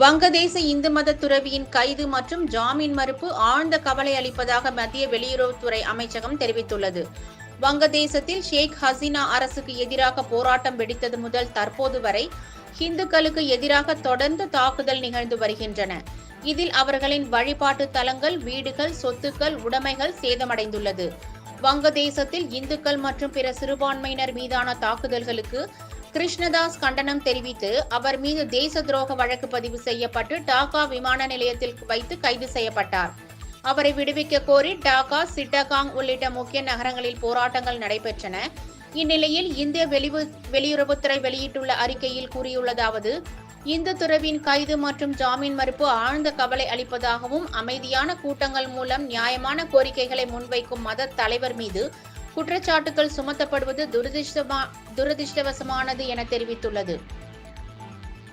வங்கதேச இந்து மத துறவியின் கைது மற்றும் ஜாமீன் மறுப்பு ஆழ்ந்த கவலை அளிப்பதாக மத்திய வெளியுறவுத்துறை அமைச்சகம் தெரிவித்துள்ளது. வங்கதேசத்தில் ஷேக் ஹசீனா அரசுக்கு எதிராக போராட்டம் வெடித்தது முதல் தற்போது வரை இந்துக்களுக்கு எதிராக தொடர்ந்து தாக்குதல் நிகழ்ந்து வருகின்றன. இதில் அவர்களின் வழிபாட்டு தலங்கள் வீடுகள் சொத்துக்கள் உடைமைகள் சேதமடைந்துள்ளது. வங்கதேசத்தில் இந்துக்கள் மற்றும் பிற சிறுபான்மையினர் மீதான தாக்குதல்களுக்கு கிருஷ்ணதாஸ் கண்டனம் தெரிவித்து அவர் மீது தேச துரோக வழக்கு பதிவு செய்யப்பட்டு டாக்கா விமான நிலையத்தில் வைத்து கைது செய்யப்பட்டார். அவரை விடுவிக்க கோரி டாக்கா சிட்டகாங் உள்ளிட்ட முக்கிய நகரங்களில் போராட்டங்கள் நடைபெற்றன. இந்நிலையில் இந்திய வெளிவு வெளியுறவுத்துறை வெளியிட்டுள்ள அறிக்கையில் கூறியுள்ளதாவது இந்து துறவின் கைது மற்றும் ஜாமீன் மறுப்பு ஆழ்ந்த கவலை அளிப்பதாகவும் அமைதியான கூட்டங்கள் மூலம் நியாயமான கோரிக்கைகளை முன்வைக்கும் மத தலைவர் மீது குற்றச்சாட்டுகள் சுமத்தப்படுவது துரதிருஷ்டமா துரதிருஷ்டவசமானது என தெரிவித்துள்ளது.